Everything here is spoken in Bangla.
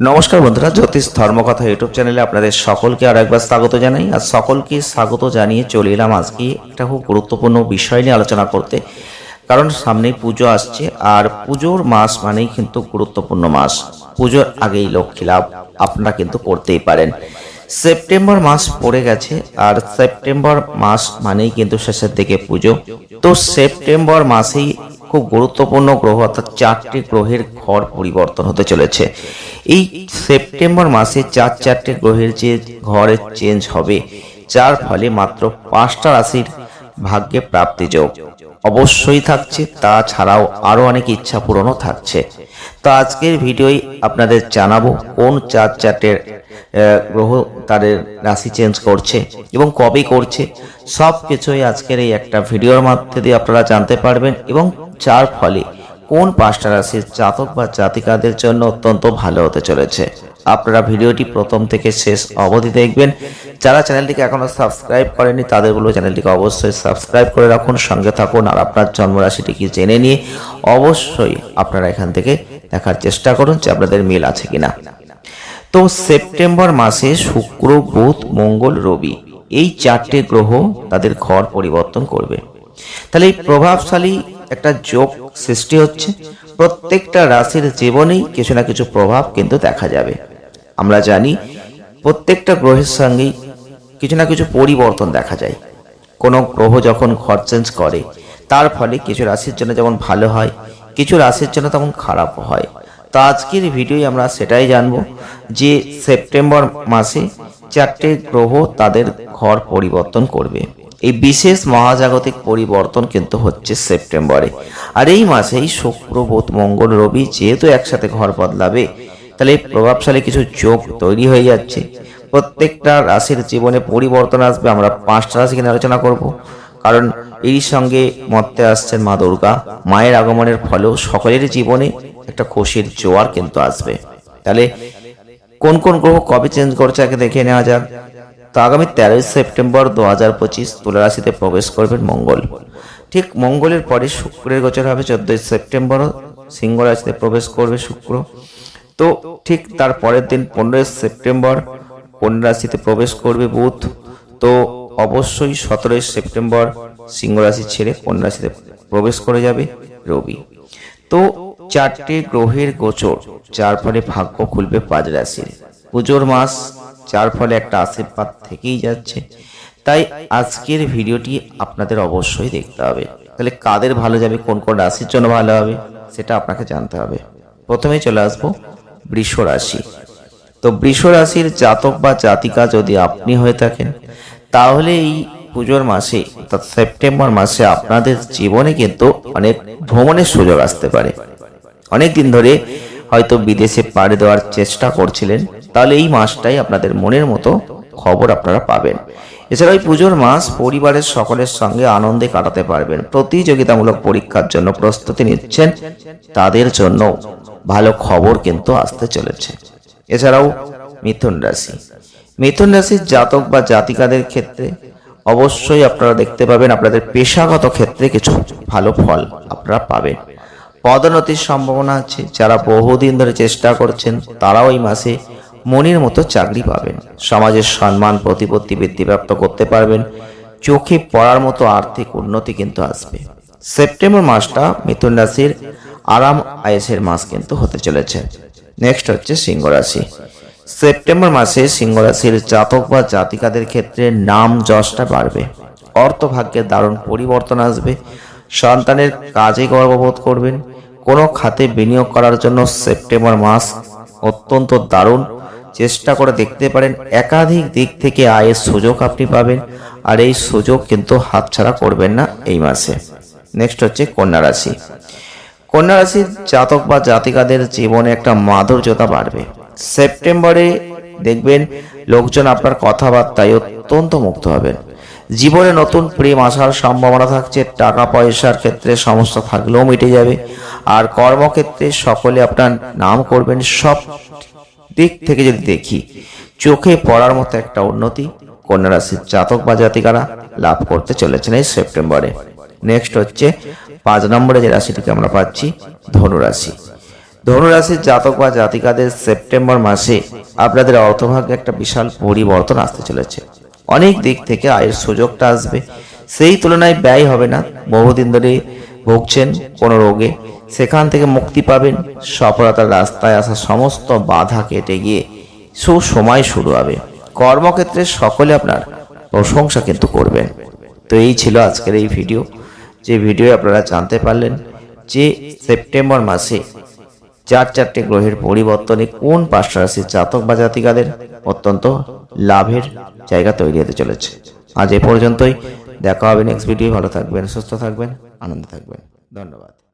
নমস্কার বন্ধুরা, জ্যোতিষ ধর্মকথা ইউটিউব চ্যানেলে আপনাদের সকলকে আর একবার স্বাগত জানাই। আর সকলকে স্বাগত জানিয়ে চলে এলাম আজকে একটা খুব গুরুত্বপূর্ণ বিষয় নিয়ে আলোচনা করতে। কারণ সামনেই পুজো আসছে, আর পুজোর মাস মানেই কিন্তু গুরুত্বপূর্ণ মাস। পুজোর আগেই লক্ষ্মী লাভ আপনারা কিন্তু করতেই পারেন। সেপ্টেম্বর মাস পড়ে গেছে, আর সেপ্টেম্বর মাস মানেই কিন্তু শেষের দিকে পুজো। তো সেপ্টেম্বর মাসেই খুব গুরুত্বপূর্ণ গ্রহ, অর্থাৎ চারটি গ্রহের ঘর পরিবর্তন হতে চলেছে। এই সেপ্টেম্বর মাসে চার চারটে গ্রহের যে ঘরের চেঞ্জ হবে, যার ফলে মাত্র পাঁচটা রাশির ভাগ্যে প্রাপ্তি যোগ অবশ্যই থাকছে। তাছাড়াও আরও অনেক ইচ্ছা পূরণও থাকছে। তো আজকের ভিডিওই আপনাদের জানাব কোন চার চারটের গ্রহ তাদের রাশি চেঞ্জ করছে এবং কবে করছে। সব কিছুই আজকের এই একটা ভিডিওর মধ্যে দিয়ে আপনারা জানতে পারবেন এবং যার ফলে কোন পাঁচটা রাশির জাতক বা জাতিকাদের জন্য অত্যন্ত ভালো হতে চলেছে। আপনারা ভিডিওটি প্রথম থেকে শেষ অবধি দেখবেন। যারা চ্যানেলটিকে এখনও সাবস্ক্রাইব করেনি তাদের বলব চ্যানেলটিকে অবশ্যই সাবস্ক্রাইব করে রাখুন, সঙ্গে থাকুন আর আপনার জন্মরাশিটিকে জেনে নিয়ে অবশ্যই আপনারা এখান থেকে দেখার চেষ্টা করুন যে আপনাদের মিল আছে কিনা। তো সেপ্টেম্বর মাসে শুক্র, বুধ, মঙ্গল, রবি এই চারটে গ্রহ তাদের ঘর পরিবর্তন করবে। তাহলে এই প্রভাবশালী একটা যোগ সৃষ্টি হচ্ছে। প্রত্যেকটা রাশির জীবনেই কিছু না কিছু প্রভাব কিন্তু দেখা যাবে। আমরা জানি প্রত্যেকটা গ্রহের সঙ্গেই কিছু না কিছু পরিবর্তন দেখা যায়। কোনো গ্রহ যখন ঘর চেঞ্জ করে, তার ফলে কিছু রাশির জন্য যেমন ভালো হয়, কিছু রাশির জন্য তেমন খারাপ হয়। তো আজকের ভিডিওই আমরা সেটাই জানব যে সেপ্টেম্বর মাসে চারটে গ্রহ তাদের ঘর পরিবর্তন করবে। এই বিশেষ মহাজাগতিক পরিবর্তন কিন্তু হচ্ছে সেপ্টেম্বরে। আর এই মাসেই শুক্র, বুধ, মঙ্গল, রবি যেহেতু একসাথে ঘর বদলাবে, তাহলে প্রভাবশালী কিছু যোগ তৈরি হয়ে যাচ্ছে। প্রত্যেকটা রাশির জীবনে পরিবর্তন আসবে, আমরা পাঁচটা রাশি নিয়ে আলোচনা করব। কারণ এই সঙ্গে মর্তে আসছেন মা দুর্গা, মায়ের আগমনের ফলেও সকলের জীবনে একটা খুশির জোয়ার কিন্তু আসবে। তাহলে কোন কোন গ্রহ কবে চেঞ্জ করছে আগে দেখে নেওয়া যাক। তো আগামী তেরোই সেপ্টেম্বর দু হাজার পঁচিশ তুলারাশিতে প্রবেশ করবেন মঙ্গল। ঠিক মঙ্গলের পরে শুক্রের গোচর হবে চোদ্দই সেপ্টেম্বর সিংহ রাশিতে প্রবেশ করবে শুক্র। তো ঠিক তার পরের দিন পনেরোই সেপ্টেম্বর কন্যা রাশিতে প্রবেশ করবে বুধ। তো অবশ্যই সতেরোই সেপ্টেম্বর সিংহ রাশি ছেড়ে কন্যা রাশিতে প্রবেশ করে যাবে রবি। তো চারটি গ্রহের গোচর, যার ফলে ভাগ্য খুলবে পাঁচ রাশির। পুজোর মাস, যার ফলে একটা আশীর্বাদ থেকেই যাচ্ছে। তাই আজকের ভিডিওটি আপনাদের অবশ্যই দেখতে হবে। তাহলে কাদের ভালো যাবে, কোন কোন রাশির জন্য ভালো হবে, সেটা আপনাকে জানতে হবে। প্রথমে চলে আসব বৃষ রাশি। তো বৃষ রাশির জাতক বা জাতিকা যদি আপনি হয়ে থাকেন, তাহলে এই পুজোর মাসে, অর্থাৎ সেপ্টেম্বর মাসে আপনাদের জীবনে কিন্তু অনেক ভ্রমণের সুযোগ আসতে পারে। অনেক দিন ধরে হয়তো বিদেশে পাড়ি দেওয়ার চেষ্টা করছিলেন, তাহলে এই মাসটাই আপনাদের মনের মতো খবর আপনারা পাবেন। এছাড়া এই পুজোর মাস পরিবারের সকলের সঙ্গে আনন্দে কাটাতে পারবেন। প্রতিযোগিতামূলক পরীক্ষার জন্য প্রস্তুতি নিচ্ছেন, তাদের জন্য ভালো খবর কিন্তু আসতে চলেছে। এছাড়াও মিথুন রাশি। মিথুন রাশির জাতক বা জাতিকাদের ক্ষেত্রে অবশ্যই আপনারা দেখতে পাবেন, আপনাদের পেশাগত ক্ষেত্রে কিছু ভালো ফল আপনারা পাবেন। পদোন্নতির সম্ভাবনা আছে। যারা বহুদিন ধরে চেষ্টা করছেন, তারাও এই মাসে মনের মতো চাকরি পাবেন। সমাজের সম্মান, প্রতিপত্তি বৃদ্ধিপ্রাপ্ত করতে পারবেন। চোখে পড়ার মতো আর্থিক উন্নতি কিন্তু আসবে। সেপ্টেম্বর মাসটা মিথুন রাশির আরাম আয়েসের মাস কিন্তু হতে চলেছে। নেক্সট হচ্ছে সিংহ রাশি। সেপ্টেম্বর মাসে সিংহ রাশির জাতক বা জাতিকাদের ক্ষেত্রে নাম যশটা বাড়বে। অর্থভাগ্যের দারুণ পরিবর্তন আসবে। সন্তানের কাজে গর্ববোধ করবেন। কোনো খাতে বিনিয়োগ করার জন্য সেপ্টেম্বর মাস অত্যন্ত দারুণ। চেষ্টা করে দেখতে পারেন একাধিক দিক থেকে আয়ের সুযোগ আপনি পাবেন, আর এই সুযোগ কিন্তু হাতছাড়া করবেন না এই মাসে। নেক্সট হচ্ছে কন্যা রাশি। কন্যা রাশির জাতক বা জাতিকাদের জীবনে একটা মাধুর্যতা বাড়বে। সেপ্টেম্বরে দেখবেন লোকজন আপনার কথাবার্তায় অত্যন্ত মুগ্ধ হবেন। জীবনে নতুন প্রেম আসার সম্ভাবনা থাকছে, টাকা পয়সার ক্ষেত্রে সমস্যা থাকলেও মিটে যাবে। আর কর্মক্ষেত্রে সকলে আপনার নাম করবেন, সব দিক থেকে যদি দেখি, চোখে পড়ার মতো একটা উন্নতি, কন্যা রাশির জাতক বা জাতিকারা লাভ করতে চলেছেন এই সেপ্টেম্বরে। নেক্সট হচ্ছে, পাঁচ নম্বরে যে রাশিটিকে আমরা পাচ্ছি, ধনুরাশি। ধনুরাশির জাতক বা জাতিকাদের সেপ্টেম্বর মাসে আপনাদের অর্থভাগ্যে একটা বিশাল পরিবর্তন আসতে চলেছে। অনেক দিক থেকে আয়ের সুযোগটা আসবে। সেই তুলনায় ব্যয় হবে না। বহুদিন ধরে ভুগছেন কোনো রোগে। সেখান থেকে মুক্তি পাবেন। সফলতার রাস্তায় আসা সমস্ত বাধা কেটে গিয়ে সুসময় শুরু হবে। কর্মক্ষেত্রে সকলে আপনার প্রশংসা কিন্তু করবেন। তো এই ছিল আজকের এই ভিডিও। যে ভিডিও আপনারা জানতে পারলেন যে সেপ্টেম্বর মাসে চার চারটে গ্রহের পরিবর্তনে কোন পাঁচ রাশির জাতক বা জাতিকাদের অত্যন্ত লাভের জায়গা তৈরি হতে চলেছে? আজ এ পর্যন্তই। দেখা হবে নেক্সট ভিডিও ভালো থাকবেন, সুস্থ থাকবেন, আনন্দ থাকবেন। ধন্যবাদ।